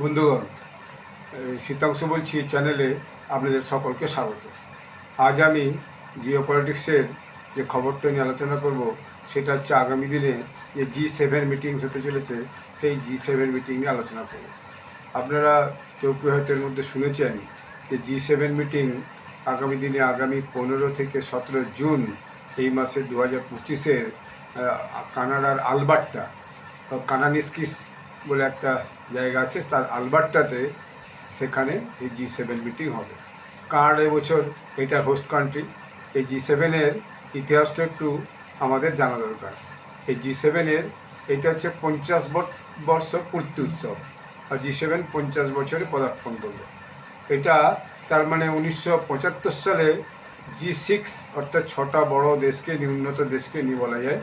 বন্ধুগণ শীতাংশু বলছি চ্যানেলে আপনাদের সকলকে স্বাগত। আজ আমি জিও পলিটিক্সের যে খবরটা নিয়ে আলোচনা করব, সেটা হচ্ছে আগামী দিনে যে জি সেভেন মিটিং হতে চলেছে, সেই জি সেভেন মিটিং নিয়ে আলোচনা করব। আপনারা কেউ কেউ হয়তো এর মধ্যে শুনেছেন যে জি সেভেন মিটিং আগামী দিনে আগামী পনেরো থেকে সতেরো জুন এই মাসে দু হাজার পঁচিশের কানাডার আলবার্টা, কানানিস্কিস বলে একটা জায়গা আছে, তার আলবার্টাতে সেখানে এই জি সেভেন মিটিং হবে। কানাডা এবছর এটা হোস্ট কান্ট্রি এই জি সেভেনের ইতিহাসটা একটু আমাদের জানা দরকার। এই জি সেভেনের এটা হচ্ছে পঞ্চাশ বর- বর্ষ পূর্তি উৎসব, আর জি সেভেন পঞ্চাশ বছরে পদার্পণ করল এটা তার মানে উনিশশো পঁচাত্তর সালে জি সিক্স অর্থাৎ ছটা বড় দেশকে উন্নত দেশকে নিয়ে বলা যায়,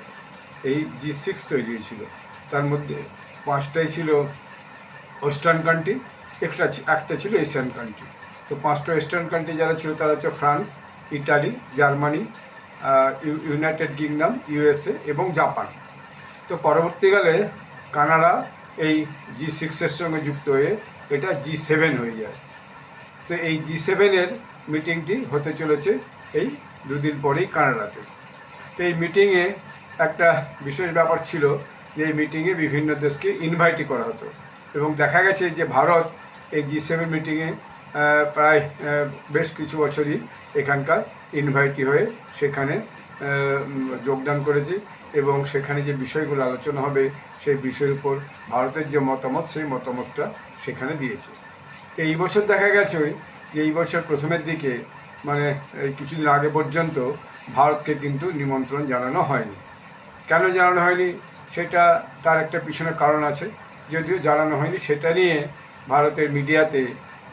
এই জি সিক্স তৈরি হয়েছিল। তার মধ্যে পাঁচটাই ছিল ওয়েস্টার্ন কান্ট্রি, একটা একটা ছিল এশিয়ান কান্ট্রি। তো পাঁচটা ওয়েস্টার্ন কান্ট্রি যারা ছিল তারা হচ্ছে France, Italy, Germany United Kingdom, USA এবং জাপান। তো পরবর্তীকালে কানাডা এই জি সিক্সের সঙ্গে যুক্ত হয়ে এটা জি সেভেন হয়ে যায়। তো এই জি সেভেনের মিটিংটি হতে চলেছে এই দুদিন পরেই কানাডাতে। তো এই মিটিংয়ে একটা বিশেষ ব্যাপার ছিল যে এই মিটিংয়ে বিভিন্ন দেশকে ইনভাইটই করা হতো। এবং দেখা গেছে যে ভারত এই জি সেভেন মিটিংয়ে প্রায় বেশ কিছু বছরই এখানকার ইনভাইটি হয়ে সেখানে যোগদান করেছে এবং সেখানে যে বিষয়গুলো আলোচনা হবে সেই বিষয়ের উপর ভারতের যে মতামত সেই মতামতটা সেখানে দিয়েছে। তো এই বছর দেখা গেছে যে এই বছর প্রথমের দিকে মানে কিছুদিন আগে পর্যন্ত ভারতকে কিন্তু নিমন্ত্রণ জানানো হয়নি। কেন জানানো হয়নি? সেটা তার একটা পিছনে কারণ আছে। যদিও জানানো হয়নি, সেটা নিয়ে ভারতের মিডিয়াতে,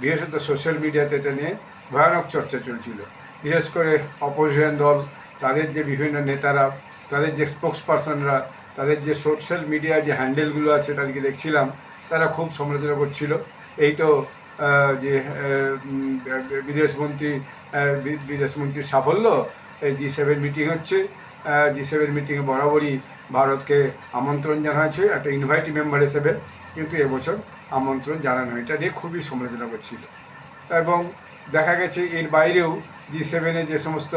বিশেষত সোশ্যাল মিডিয়াতে এটা নিয়ে ভয়ানক চর্চা চলছিল। বিশেষ করে অপোজিশন দল, তাদের যে বিভিন্ন নেতারা, তাদের যে স্পোক্স পার্সনরা তাদের যে সোশ্যাল মিডিয়া যে হ্যান্ডেলগুলো আছে তাদেরকে দেখছিলাম, তারা খুব সমালোচনা করছিল। এই তো যে বিদেশমন্ত্রী বিদেশমন্ত্রীর সাফল্য, এই জি সেভেন মিটিং হচ্ছে জি সেভেন মিটিংয়ে বরাবরই ভারতকে আমন্ত্রণ জানা হয়েছে একটা ইনভাইটি মেম্বার হিসেবে। কিন্তু এবছর আমন্ত্রণ জানানো। এটা নিয়ে খুবই সমালোচনা করছিল এবং দেখা গেছে এর বাইরেও জি সেভেনে যে সমস্ত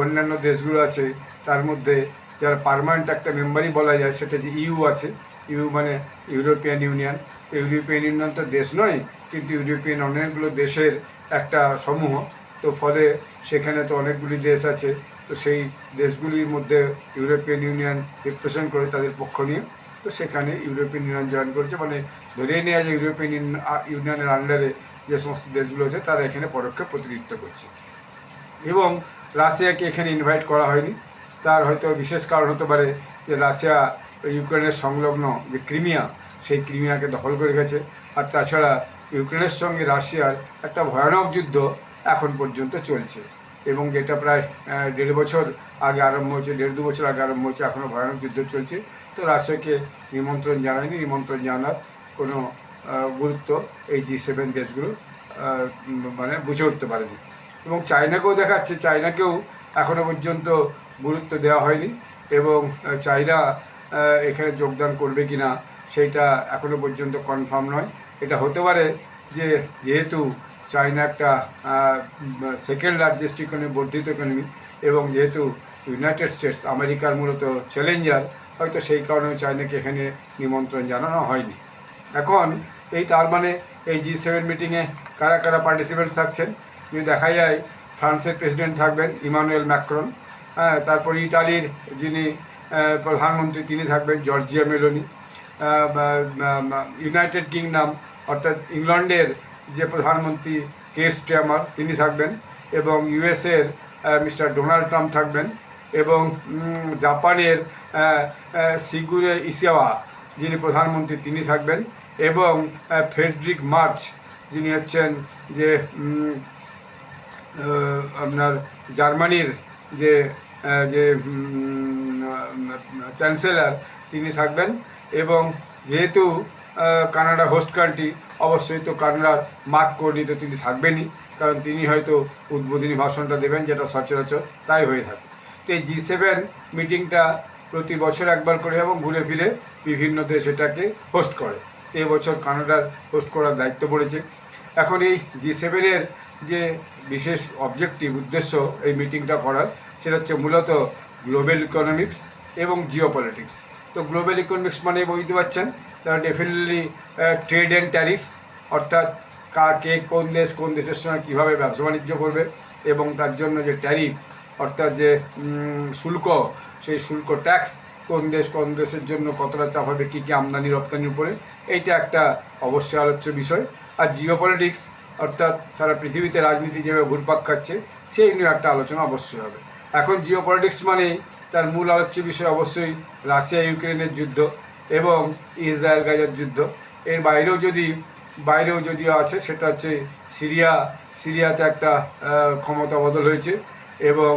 অন্যান্য দেশগুলো আছে, তার মধ্যে যারা পারমানেন্ট একটা মেম্বারই বলা যায়, সেটা যে ইউ আছে। ইউ মানে ইউরোপিয়ান ইউনিয়ন ইউরোপিয়ান ইউনিয়ন তো দেশ নয়, কিন্তু ইউরোপিয়ান অনেকগুলো দেশের একটা সমূহ। তো ফলে সেখানে তো অনেকগুলি দেশ আছে। তো সেই দেশগুলির মধ্যে ইউরোপিয়ান ইউনিয়ন রিপ্রেজেন্ট করে তাদের পক্ষ নিয়ে, তো সেখানে ইউরোপিয়ান ইউনিয়ন জয়েন করেছে। মানে ধরেই নেওয়া যায় ইউরোপিয়ান ইউনিয়নের আন্ডারে যে সমস্ত দেশগুলো আছে, তারা এখানে পরোক্ষ প্রতিনিধিত্ব করছে। এবং রাশিয়াকে এখানে ইনভাইট করা হয়নি। তার হয়তো বিশেষ কারণ হতে পারে যে রাশিয়া ইউক্রেনের সংলগ্ন যে ক্রিমিয়া, সেই ক্রিমিয়াকে দখল করে গেছে। আর তাছাড়া ইউক্রেনের সঙ্গে রাশিয়ার একটা ভয়ানক যুদ্ধ এখন পর্যন্ত চলছে। এবং যেটা প্রায় দেড় বছর আগে আরম্ভ হয়েছে, দেড় দু বছর আগে আরম্ভ হয়েছে এখনও ভয়ানক যুদ্ধ চলছে। তো রাশিয়াকে নিমন্ত্রণ জানায়নি নিমন্ত্রণ জানার কোনো গুরুত্ব এই জি সেভেন দেশগুলো মানে বুঝে উঠতে পারেনি। এবং চায়নাকেও দেখাচ্ছে, চায়নাকেও এখনও পর্যন্ত গুরুত্ব দেওয়া হয়নি এবং চায়না এখানে যোগদান করবে কি না সেইটা এখনও পর্যন্ত কনফার্ম নয়। এটা হতে পারে যে, যেহেতু চায়না একটা সেকেন্ড লার্জেস্ট ইকোনমি বর্ধিত ইকোনমি এবং যেহেতু ইউনাইটেড স্টেটস আমেরিকার মূলত চ্যালেঞ্জার হয়তো সেই কারণে চায়নাকে এখানে নিমন্ত্রণ জানানো হয়নি। এখন এই তার মানে এই জি সেভেন মিটিংয়ে কারা কারা পার্টিসিপেন্টস থাকছেন? যদি দেখা যায়, ফ্রান্সের প্রেসিডেন্ট থাকবেন ইমানুয়েল ম্যাক্রন হ্যাঁ তারপর ইটালির যিনি প্রধানমন্ত্রী, তিনি থাকবেন জর্জিয়া মেলোনি ইউনাইটেড কিংডম অর্থাৎ ইংল্যান্ডের যে প্রধানমন্ত্রী কে স্ট্যামার তিনি থাকবেন এবং ইউএসএর মিস্টার ডোনাল্ড ট্রাম্প থাকবেন এবং জাপানের সিগুরে ইসিয়াওয়া যিনি প্রধানমন্ত্রী তিনি থাকবেন এবং আহ, ফ্রেডরিক মার্চ যিনি হচ্ছেন যে আপনার জার্মানির যে যে চ্যান্সেলার তিনি থাকবেন এবং যেহেতু কানাডা হোস্ট কান্ট্রি অবশ্যই তো কানাডার মার্ক কোর্নি তো তিনি থাকবেনই। কারণ তিনি হয়তো উদ্বোধনী ভাষণটা দেবেন যেটা সচরাচর তাই হয়ে থাকে। তো এই জি সেভেন মিটিংটা প্রতি বছর একবার করে এবং ঘুরে ফিরে বিভিন্ন দেশ এটাকে হোস্ট করে। এবছর কানাডার হোস্ট করার দায়িত্ব পড়েছে। এখন এই জি সেভেনের যে বিশেষ অবজেক্টিভ উদ্দেশ্য এই মিটিংটা করার, সেটা হচ্ছে মূলত গ্লোবাল ইকোনমিক্স এবং জিও পলিটিক্স তো গ্লোবাল ইকোনমিক্স মানে বুঝতে পারছেন। তারা ডেফিনেটলি ট্রেড অ্যান্ড ট্যারিফ অর্থাৎ কার কে কোন দেশ, কোন দেশের সঙ্গে কীভাবে ব্যবসা বাণিজ্য করবে এবং তার জন্য যে ট্যারিফ অর্থাৎ যে শুল্ক, সেই শুল্ক ট্যাক্স কোন দেশ, কোন দেশের জন্য কতটা চাপ হবে, কী কী আমদানি, রপ্তানির উপরে, এইটা একটা অবশ্যই আলোচ্য বিষয়। আর জিও পলিটিক্স অর্থাৎ সারা পৃথিবীতে রাজনীতি যেভাবে ঘুরপাক খাচ্ছে, সেই নিয়ে একটা আলোচনা অবশ্যই হবে। এখন জিও পলিটিক্স মানেই তার মূল আলোচ্য বিষয় অবশ্যই রাশিয়া ইউক্রেনের যুদ্ধ এবং ইসরায়েল গাজার যুদ্ধ। এর বাইরেও যদি, বাইরেও যদিও আছে, সেটা হচ্ছে সিরিয়া, সিরিয়াতে একটা ক্ষমতা বদল হয়েছে এবং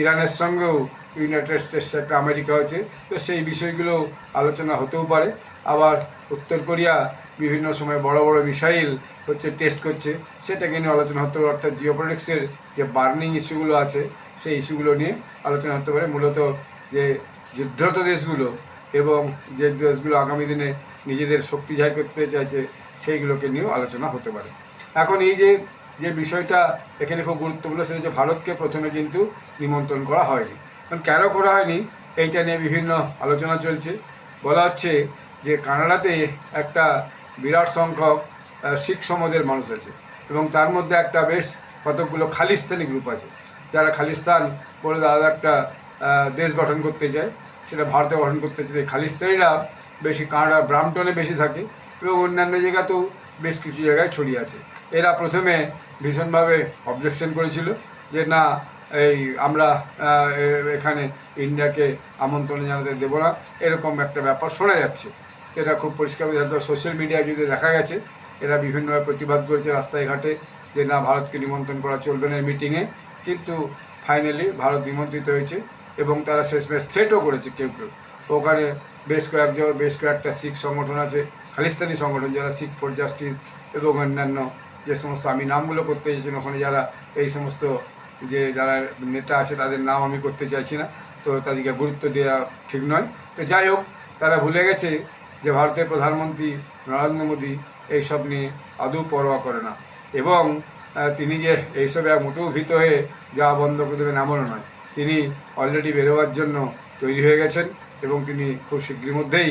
ইরানের সঙ্গেও ইউনাইটেড স্টেটস একটা আমেরিকা হয়েছে, তো সেই বিষয়গুলো আলোচনা হতেও পারে। আবার উত্তর কোরিয়া বিভিন্ন সময় বড় বড় মিসাইল হচ্ছে টেস্ট করছে, সেটাকে নিয়ে আলোচনা হতে পারে। অর্থাৎ জিওপলিটিক্সের যে বার্নিং ইস্যুগুলো আছে, সেই ইস্যুগুলো নিয়ে আলোচনা হতে পারে। মূলত যে যুদ্ধরত দেশগুলো এবং যে দেশগুলো আগামী দিনে নিজেদের শক্তি জাহির করতে চাইছে, সেইগুলোকে নিয়েও আলোচনা হতে পারে। এখন এই যে যে বিষয়টা এখানে খুব গুরুত্বপূর্ণ, সেটা হচ্ছে ভারতকে প্রথমে কিন্তু নিমন্ত্রণ করা হয়নি। কেন করা হয়নি, এইটা নিয়ে বিভিন্ন আলোচনা চলছে। বলা হচ্ছে যে কানাডাতে একটা বিরাট সংখ্যক শিখ সমাজের মানুষ আছে এবং তার মধ্যে একটা বেশ কতকগুলো খালিস্তানি গ্রুপ আছে। যারা খালিস্তান বলে তারা একটা দেশ গঠন করতে চায়, সেটা ভারতে গঠন করতে চায়। খালিস্তানিরা বেশি কানাডা ব্রামটনে বেশি থাকে এবং অন্যান্য জায়গাতেও বেশ কিছু জায়গায় ছড়িয়ে আছে। এরা প্রথমে ভীষণভাবে অবজেকশন করেছিল যে না এই আমরা এখানে ইন্ডিয়াকে আমন্ত্রণ জানাতে দেবো না। এরকম একটা ব্যাপার শোনা যাচ্ছে। এটা খুব পরিষ্কার সোশ্যাল মিডিয়ায় যদি দেখা গেছে, এরা বিভিন্নভাবে প্রতিবাদ করেছে রাস্তায় ঘাটে যে, না, ভারতকে নিমন্ত্রণ করা চলবে না এই মিটিংয়ে কিন্তু ফাইনালি ভারত নিমন্ত্রিত হয়েছে এবং তারা শেষমেশ থ্রেটও করেছে কেউ কেউ। ওখানে বেশ কয়েকজন, বেশ কয়েকটা শিখ সংগঠন আছে, খালিস্তানি সংগঠন, যারা শিখ ফর জাস্টিস এবং অন্যান্য যে সমস্ত, আমি নামগুলো করতে চাইছি ওখানে যারা এই সমস্ত যে যারা নেতা আছে তাদের নাম আমি করতে চাইছি না, তো তাদেরকে গুরুত্ব দেওয়া ঠিক নয়। তো যাই হোক, তারা ভুলে গেছে যে ভারতের প্রধানমন্ত্রী নরেন্দ্র মোদী এইসব নিয়ে আদৌ পরোয়া করে না। এবং তিনি যে এইসবে মোটেও ভীত হয়ে যাওয়া বন্ধ করে দেবেন এমনও নয়। তিনি অলরেডি বেরোবার জন্য তৈরি হয়ে গেছেন এবং তিনি খুব শীঘ্রের মধ্যেই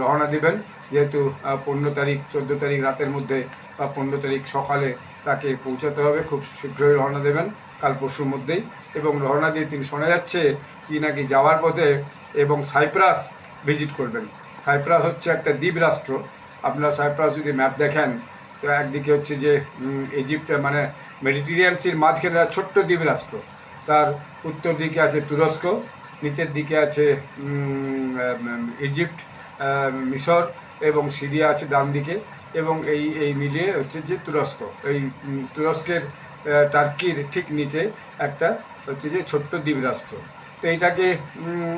রওনা দেবেন। যেহেতু পনেরো তারিখ, চোদ্দ তারিখ রাতের মধ্যে বা পনেরো তারিখ সকালে তাকে পৌঁছাতে হবে। খুব শীঘ্রই রওনা দেবেন কাল পরশুর মধ্যেই। এবং রওনা দিয়ে তিনি শোনা যাচ্ছে কি নাকি যাওয়ার পথে এবং সাইপ্রাস ভিজিট করবেন। সাইপ্রাস হচ্ছে একটা দ্বীপ রাষ্ট্র আপনারা সাইপ্রাস যদি ম্যাপ দেখেন, তো একদিকে হচ্ছে যে ইজিপ্ট মানে মেডিটেরিয়ান সির মাঝখানে ছোট্ট দ্বীপ রাষ্ট্র তার উত্তর দিকে আছে তুরস্ক, নিচের দিকে আছে ইজিপ্ট মিশর এবং সিরিয়া আছে ডান দিকে, এবং এই এই মিলিয়ে হচ্ছে যে তুরস্ক। এই তুরস্কের টার্কির ঠিক নিচে একটা হচ্ছে যে ছোট্ট দ্বীপ রাষ্ট্র তো এইটাকে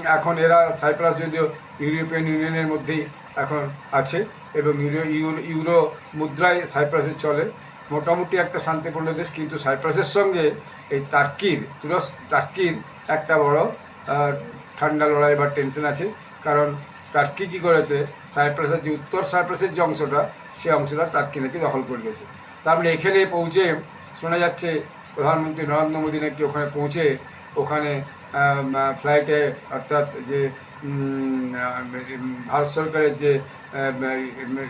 এখন এরা সাইপ্রাস যদিও ইউরোপিয়ান ইউনিয়নের মধ্যেই এখন আছে, এবং ইউরো ইউরো- মুদ্রায় সাইপ্রাসে চলে। মোটামুটি একটা শান্তিপূর্ণ দেশ, কিন্তু সাইপ্রাসের সঙ্গে এই টার্কির, তুরস্ক, টার্কির একটা বড় ঠান্ডা লড়াই বা টেনশন আছে। কারণ টার্কি কী করেছে? সাইপ্রাসের যে উত্তর সাইপ্রাসের যে অংশটা, সে অংশটা টার্কি নাকি দখল করে নিয়েছে। তার মানে এখানে পৌঁছে শোনা যাচ্ছে, প্রধানমন্ত্রী নরেন্দ্র মোদী নাকি ওখানে পৌঁছে ওখানে ফ্লাইটে অর্থাৎ যে ভারত সরকারের যে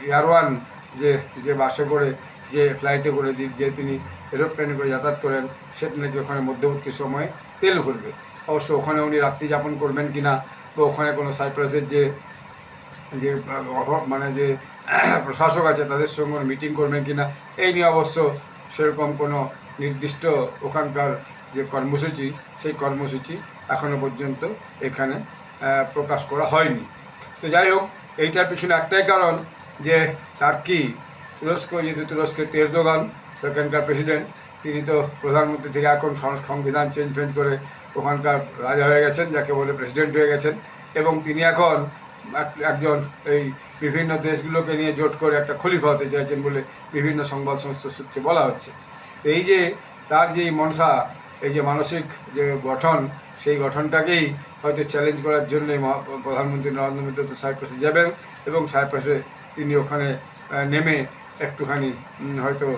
এয়ারওয়ান যে যে বাসে করে যে ফ্লাইটে করে যে- যে তিনি এরোপ্লেনে করে যাতায়াত করেন, সেটা নাকি ওখানে মধ্যবর্তী সময়ে তেল ভরবে। অবশ্য ওখানে উনি রাত্রি যাপন করবেন কি না বা ওখানে কোনো সাইপ্রাসের যে যে মানে যে, প্রশাসক আছে তাদের সঙ্গে মিটিং করবেন কিনা, এই নিয়ে অবশ্য সেরকম কোনো নির্দিষ্ট ওখানকার যে কর্মসূচি, সেই কর্মসূচি এখনও পর্যন্ত এখানে প্রকাশ করা হয়নি। তো যাই হোক, এইটার পিছনে একটাই কারণ যে টার্কি তুরস্ক, যেহেতু তুরস্কের তেরদোগান সেখানকার প্রেসিডেন্ট তিনি তো প্রধানমন্ত্রী থেকে এখন সংবিধান চেঞ্জ ফেঞ্জ করে ওখানকার রাজা হয়ে গেছেন, যাকে বলে প্রেসিডেন্ট হয়ে গেছেন, এবং তিনি এখন একজন এই বিভিন্ন দেশগুলোকে নিয়ে জোট করে একটা খলিফা হতে চাইছেন বলে বিভিন্ন সংবাদ সংস্থা সূত্রে বলা হচ্ছে। এই যে তার যে মনসা, এই যে মানসিক যে গঠন, সেই গঠনটাকেই হয়তো চ্যালেঞ্জ করার জন্য প্রধানমন্ত্রী নরেন্দ্র মোদী তো সাইপ্রাসে যাবেন এবং সাইপ্রাসে তিনি ওখানে নেমে একটুখানি হয়তো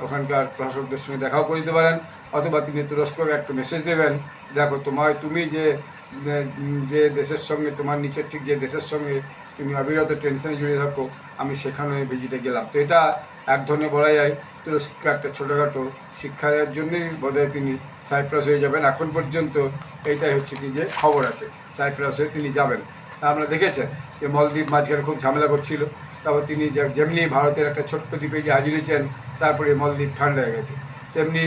ওখানকার প্রশাসকদের সঙ্গে দেখাও করে দিতে পারেন, অথবা তিনি তুরস্ককে একটু মেসেজ দেবেন, দেখো তোমার তুমি যে যে দেশের সঙ্গে, তোমার নিচের ঠিক যে দেশের সঙ্গে তুমি অবিরত টেনশনে জড়িয়ে থাকো, আমি সেখানে ভিজিটে গেলাম। তো এটা এক ধরনের বলা যায়, তুরস্ক একটা ছোটোখাটো শিক্ষা দেওয়ার জন্যই বোধহয় তিনি সাইপ্রাস হয়ে যাবেন। এখন পর্যন্ত এইটাই হচ্ছে কি যে খবর আছে সাইপ্রাস হয়ে তিনি যাবেন। আপনারা দেখেছেন যে মলদ্বীপ মাঝখানে খুব ঝামেলা করছিল, তারপর তিনি যে- যেমনি ভারতের একটা ছোট্ট দ্বীপে গিয়ে হাজির হয়েছেন তারপরে মলদ্বীপ ঠান্ডা হয়ে গেছে। তেমনি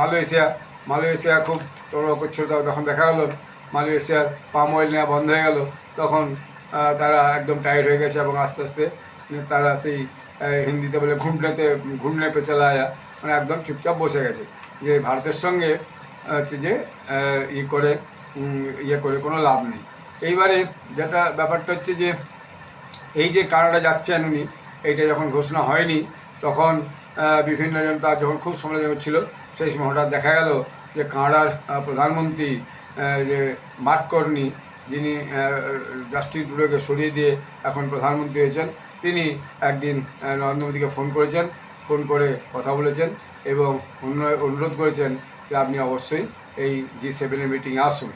মালয়েশিয়া মালয়েশিয়া খুব তড় করছিল তখন দেখা গেলো। মালয়েশিয়ার পাম অয়েল নেওয়া বন্ধ হয়ে গেল। তখন তারা একদম টায়ার্ড হয়ে গেছে এবং আস্তে আস্তে তারা সেই হিন্দিতে বলে ঘুমনেতে ঘুমনে পে আয়া মানে একদম চুপচাপ বসে গেছে। যে ভারতের সঙ্গে, হচ্ছে যে ই করে ইয়ে করে কোনো লাভ নেই। এইবারে যেটা ব্যাপারটা হচ্ছে যে, এই যে কানাডা যাচ্ছেন উনি এইটা যখন ঘোষণা হয়নি, তখন বিভিন্ন জন তার যখন খুব সমালোচনা হচ্ছিল সেই সময় হঠাৎ দেখা গেল যে কানাডার প্রধানমন্ত্রী যে মার্ক কর্নি, যিনি জাস্টিস ট্রুডোকে সরিয়ে দিয়ে এখন প্রধানমন্ত্রী হয়েছেন, তিনি একদিন নরেন্দ্র মোদীকে ফোন করেছেন, ফোন করে কথা বলেছেন এবং অনুরোধ করেছেন যে আপনি অবশ্যই এই জি সেভেনের মিটিংয়ে আসুন।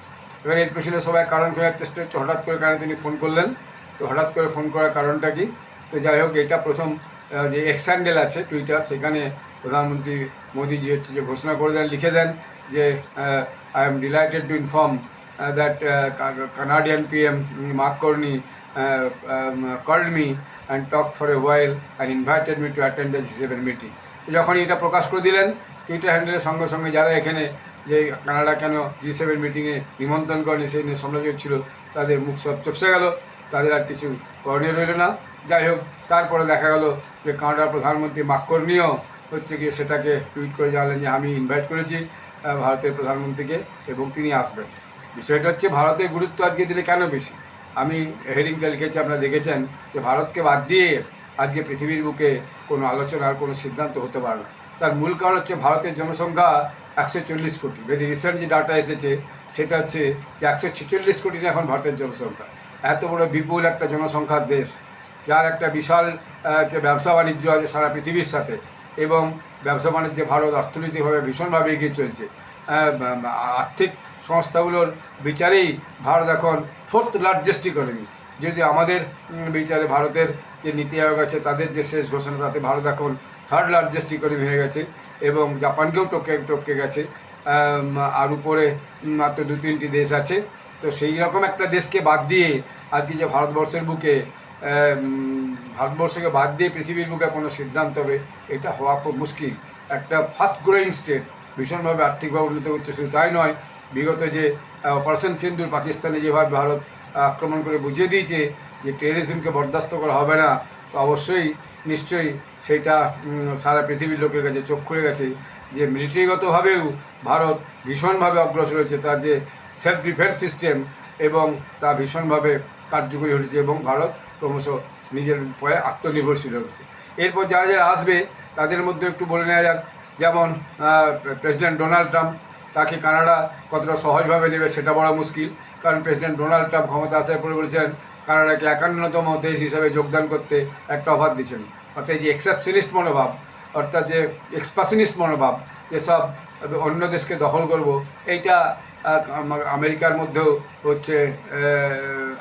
এবার এর পেছনে সবাই কারণ খোঁজার চেষ্টা হচ্ছে, হঠাৎ করে কারণে তিনি ফোন করলেন? তো হঠাৎ করে ফোন করার কারণটা কি? তো যাই হোক, এটা প্রথম যে এক্স হ্যান্ডেল আছে টুইটার সেখানে প্রধানমন্ত্রী মোদিজি হচ্ছে যে ঘোষণা করে দেন, লিখে দেন যে I am delighted to inform that Canadian PM Mark Carney called me and talk for a while and invited me to attend the G seven meeting যখনই এটা প্রকাশ করে দিলেন টুইটার হ্যান্ডেলের সঙ্গে সঙ্গে যারা এখানে যে কানাডা কেন জি সেভেন মিটিংয়ে নিমন্ত্রণ করেনি, সেই নিয়ে সমালোচক ছিল, তাদের মুখ সব চপসে গেল, তাদের আর কিছু করণীয় রইল না। যাই হোক, তারপরে দেখা গেল যে কানাডার প্রধানমন্ত্রী মাক্কর্নিও হচ্ছে গিয়ে সেটাকে টুইট করে জানালেন যে, আমি ইনভাইট করেছি ভারতের প্রধানমন্ত্রীকে এবং তিনি আসবেন। বিষয়টা হচ্ছে ভারতের গুরুত্ব আজকে দিলে কেন বেশি? আমি হেডিংটা লিখেছি, আপনারা দেখেছেন যে, ভারতকে বাদ দিয়ে আজকে পৃথিবীর বুকে কোনো আলোচনার কোনো সিদ্ধান্ত হতে পারে না। তার মূল কারণ হচ্ছে ভারতের জনসংখ্যা একশো চল্লিশ কোটি। ভেরি রিসেন্ট যে ডাটা এসেছে, সেটা হচ্ছে যে একশো ছেচল্লিশ কোটি এখন ভারতের জনসংখ্যা। এত বড় বিপুল একটা জনসংখ্যার দেশ। যার একটা বিশাল যে ব্যবসা বাণিজ্য আছে সারা পৃথিবীর সাথে এবং ব্যবসা বাণিজ্যে ভারত অর্থনৈতিকভাবে ভীষণভাবে এগিয়ে চলছে। আর্থিক সংস্থাগুলোর বিচারেই ভারত এখন ফোর্থ লার্জেস্ট ইকোনমি যদি আমাদের বিচারে ভারতের যে নীতি আয়োগ আছে, তাদের যে শেষ ঘোষণা, তাতে ভারত এখন থার্ড লার্জেস্ট ইকোনমি হয়ে গেছে এবং জাপানকেও টপকে টপকে গেছে। আর উপরে মাত্র দু তিনটি দেশ আছে। তো সেই রকম একটা দেশকে বাদ দিয়ে আজকে যে ভারতবর্ষের বুকে ভারতবর্ষকে বাদ দিয়ে পৃথিবীর বুকে কোনো সিদ্ধান্ত হবে, এটা হওয়া খুব মুশকিল। একটা ফাস্ট গ্রোয়িং স্টেট ভীষণভাবে আর্থিকভাবে উন্নত করছে শুধু তাই নয়, বিগত যে অপারেশন সিন্ধুর পাকিস্তানে যেভাবে ভারত আক্রমণ করে বুঝিয়ে দিয়েছে যে টেররিজমকে বরদাস্ত করা হবে না, তো অবশ্যই নিশ্চয়ই সেটা সারা পৃথিবীর লোকের কাছে চোখ খুলে গেছে যে মিলিটারিগতভাবেও ভারত ভীষণভাবে অগ্রসর হয়েছে, তার যে সেলফ ডিফেন্স সিস্টেম এবং তা ভীষণভাবে কার্যকরী হয়েছে এবং ভারত ক্রমশ নিজের পয়ে আত্মনির্ভরশীল হয়েছে এরপর যারা যারা আসবে, তাদের মধ্যে একটু বলে নেওয়া যাক। যেমন প্রেসিডেন্ট ডোনাল্ড ট্রাম্প তাকে কানাডা কতটা সহজভাবে নেবে সেটা বড় মুশকিল। কারণ প্রেসিডেন্ট ডোনাল্ড ট্রাম্প ক্ষমতা আসার পরে বলেছেন, কানাডাকে একান্নতম দেশ হিসাবে যোগদান করতে একটা অফার দিয়েছেন। অর্থাৎ এই যে এক্সেপশনিস্ট মনোভাব অর্থাৎ যে এক্সপাসিনিস্ট মনোভাব, যেসব অন্য দেশকে দখল করব, এইটা আমেরিকার মধ্যেও হচ্ছে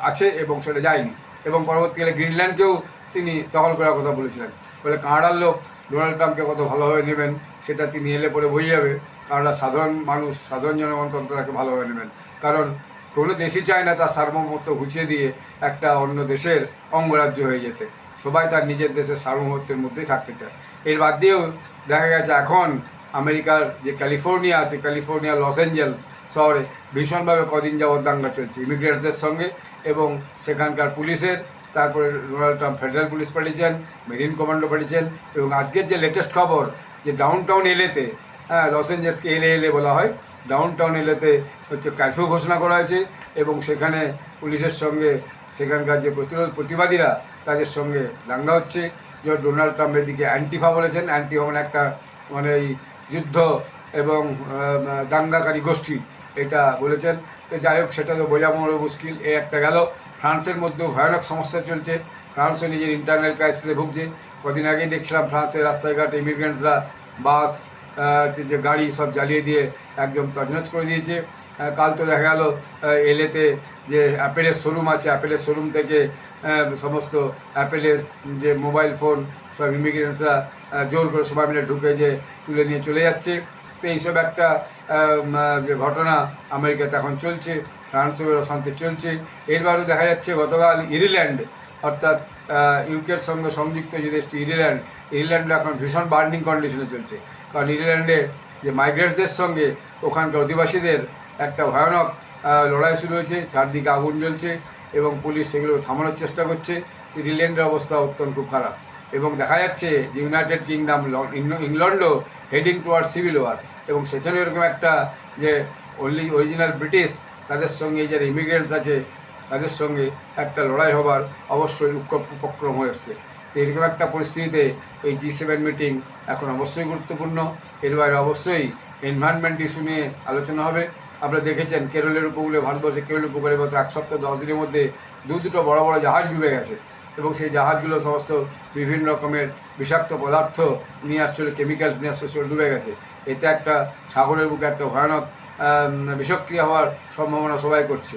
আছে এবং সেটা যায়নি। এবং পরবর্তীকালে গ্রিনল্যান্ডকেও তিনি দখল করার কথা বলেছিলেন। বলে কানাডার লোক ডোনাল্ড ট্রাম্পকে কত ভালোভাবে নেবেন, সেটা তিনি এলে পরে বোঝা যাবে। কানাডা সাধারণ মানুষ, সাধারণ জনগণ কত তাকে ভালোভাবে নেবেন। কারণ কোনো দেশই চায় না তার সার্বভৌমত্ব ঘুচিয়ে দিয়ে একটা অন্য দেশের অঙ্গরাজ্য হয়ে যেতে। সবাই তার নিজের দেশের সার্বভৌমত্বের মধ্যেই থাকতে চায়। এর বাদ দিয়েও দেখা গেছে এখন আমেরিকার যে ক্যালিফোর্নিয়া আছে, ক্যালিফোর্নিয়া, লস অ্যাঞ্জেলস শহরে ভীষণভাবে কদিন যাবৎ দাঙ্গা চলছে। ইমিগ্রেটসদের সঙ্গে এবং সেখানকার পুলিশের, তারপরে ডোনাল্ড ট্রাম্প ফেডারেল পুলিশ পাঠিয়েছেন, মেরিন কমান্ডো পাঠিয়েছেন এবং আজকের যে লেটেস্ট খবর যে ডাউন টাউন এলেতে হ্যাঁ লস অ্যাঞ্জেলসকে এলে এলে বলা হয় ডাউন টাউন এলেতে হচ্ছে কারফিউ ঘোষণা করা হয়েছে এবং সেখানে পুলিশের সঙ্গে সেখানকার যে প্রতিরোধ প্রতিবাদীরা তাদের সঙ্গে দাঙ্গা হচ্ছে। যে ডোনাল্ড ট্রাম্পের দিকে অ্যান্টিফা বলেছেন। অ্যান্টিফা মানে একটা মানে এই যুদ্ধ এবং দাঙ্গাকারী গোষ্ঠী এটা বলেছেন। তো যাই হোক, সেটা তো বোঝা বড় মুশকিল। এ একটা গেল। ফ্রান্সের মধ্যেও ভয়ানক সমস্যা চলছে। ফ্রান্সও নিজের ইন্টারনাল ক্রাইসিসে ভুগছে। কদিন আগেই দেখছিলাম ফ্রান্সের রাস্তাঘাটে ইমিগ্রেন্টসরা বাস যে- গাড়ি সব জ্বালিয়ে দিয়ে একদম তজনজ করে দিয়েছে। কাল তো দেখা গেল এলেতে যে অ্যাপেলের শোরুম আছে, অ্যাপেলের শোরুম থেকে সমস্ত অ্যাপেলের যে মোবাইল ফোন সব ইমিগ্রেন্টসরা জোর করে সবাই মিলে ঢুকে যে তুলে নিয়ে চলে যাচ্ছে। তো এইসব একটা যে ঘটনা আমেরিকাতে এখন চলছে, ফ্রান্সেও অশান্তি চলছে। এরবারও দেখা যাচ্ছে গতকাল ইরিল্যান্ড অর্থাৎ ইউকের সঙ্গে সংযুক্ত যে দেশটি ইরিল্যান্ড ইরিল্যান্ড এখন ভীষণ বার্নিং কন্ডিশনে চলছে। কারণ ইরিল্যান্ডে যে মাইগ্রেটসদের সঙ্গে ওখানকার অধিবাসীদের একটা ভয়ানক লড়াই শুরু হয়েছে। চারদিকে আগুন জ্বলছে এবং পুলিশ সেগুলো থামানোর চেষ্টা করছে। ইরিল্যান্ডের অবস্থা অত্যন্ত খুব খারাপ এবং দেখা যাচ্ছে যে ইউনাইটেড কিংডম ইংল্যান্ডও হেডিং টুয়ার্ড সিভিল ওয়ার এবং সেখানে এরকম একটা যে অরিজিনাল ব্রিটিশ তাদের সঙ্গে এই যারা ইমিগ্রেন্টস আছে, তাদের সঙ্গে একটা লড়াই হবার অবশ্যই উপক্রম হয়ে এসছে এরকম একটা পরিস্থিতিতে এই জি সেভেন মিটিং এখন অবশ্যই গুরুত্বপূর্ণ। এর বাইরে অবশ্যই এনভায়রনমেন্ট ইস্যু নিয়ে আলোচনা হবে। আপনারা দেখেছেন কেরলের উপকূলে ভারতবর্ষে কেরল উপকূলে গত এক সপ্তাহ, দশ দিনের মধ্যে দু দুটো বড় বড় জাহাজ ডুবে গেছে এবং সেই জাহাজগুলো সমস্ত বিভিন্ন রকমের বিষাক্ত পদার্থ নিয়ে আসছিল কেমিক্যালস নিয়ে আসছিল ডুবে গেছে। এতে একটা সাগরের বুকে একটা ভয়ানক বিষক্রিয়া হওয়ার সম্ভাবনা সবাই করছে।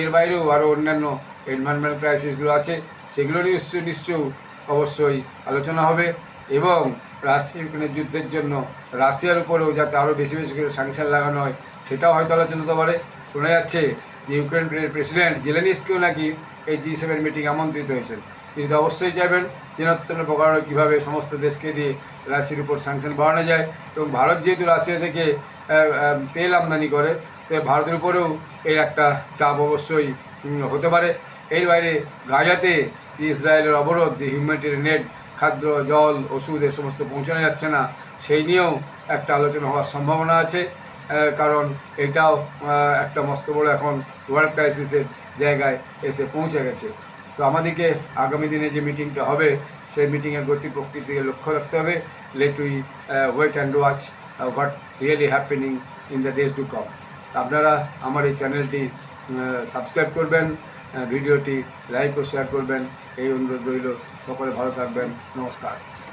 এর বাইরেও আরও অন্যান্য এনভায়রনমেন্টাল ক্রাইসিসগুলো আছে। সেগুলো নিশ্চয় নিশ্চয়ই অবশ্যই আলোচনা হবে এবং রাশিয়া ইউক্রেনের যুদ্ধের জন্য রাশিয়ার উপরেও যাতে আরও বেশি বেশি করে স্যাংশন লাগানো হয়, সেটাও হয়তো আলোচনা হতে পারে। শোনা যাচ্ছে যে ইউক্রেনের প্রেসিডেন্ট জেলেনিসকেও নাকি এই জি সেভেন মিটিং আমন্ত্রিত হয়েছেন। তিনি তো অবশ্যই চাইবেন দিনোত্তম প্রকার কীভাবে সমস্ত দেশকে দিয়ে রাশির উপর স্যাংশন বাড়ানো যায় এবং ভারত যেহেতু রাশিয়া থেকে তেল আমদানি করে তো ভারতের উপরেও এর একটা চাপ অবশ্যই হতে পারে। এর বাইরে গাজাতে ইসরায়েলের অবরোধ, যে হিউম্যানিটেরিয়ান নেট, খাদ্য, জল, ওষুধ, এ সমস্ত পৌঁছানো যাচ্ছে না, সেই নিয়েও একটা আলোচনা হওয়ার সম্ভাবনা আছে। কারণ এটাও একটা মস্ত বড় এখন ওয়ার্ল্ড ক্রাইসিসের জায়গায় এসে পৌঁছে গেছে। তো আমাদেরকে আগামী দিনে যে মিটিংটা হবে, সেই মিটিংয়ের গতি প্রকৃতিকে লক্ষ্য রাখতে হবে। Let we wait and watch what really happening in the days to come আপনারা আমার এই চ্যানেলটি সাবস্ক্রাইব করবেন। ভিডিওটি লাইক ও শেয়ার করবেন। এই অনুরোধ রইল। সকলে ভালো থাকবেন। নমস্কার।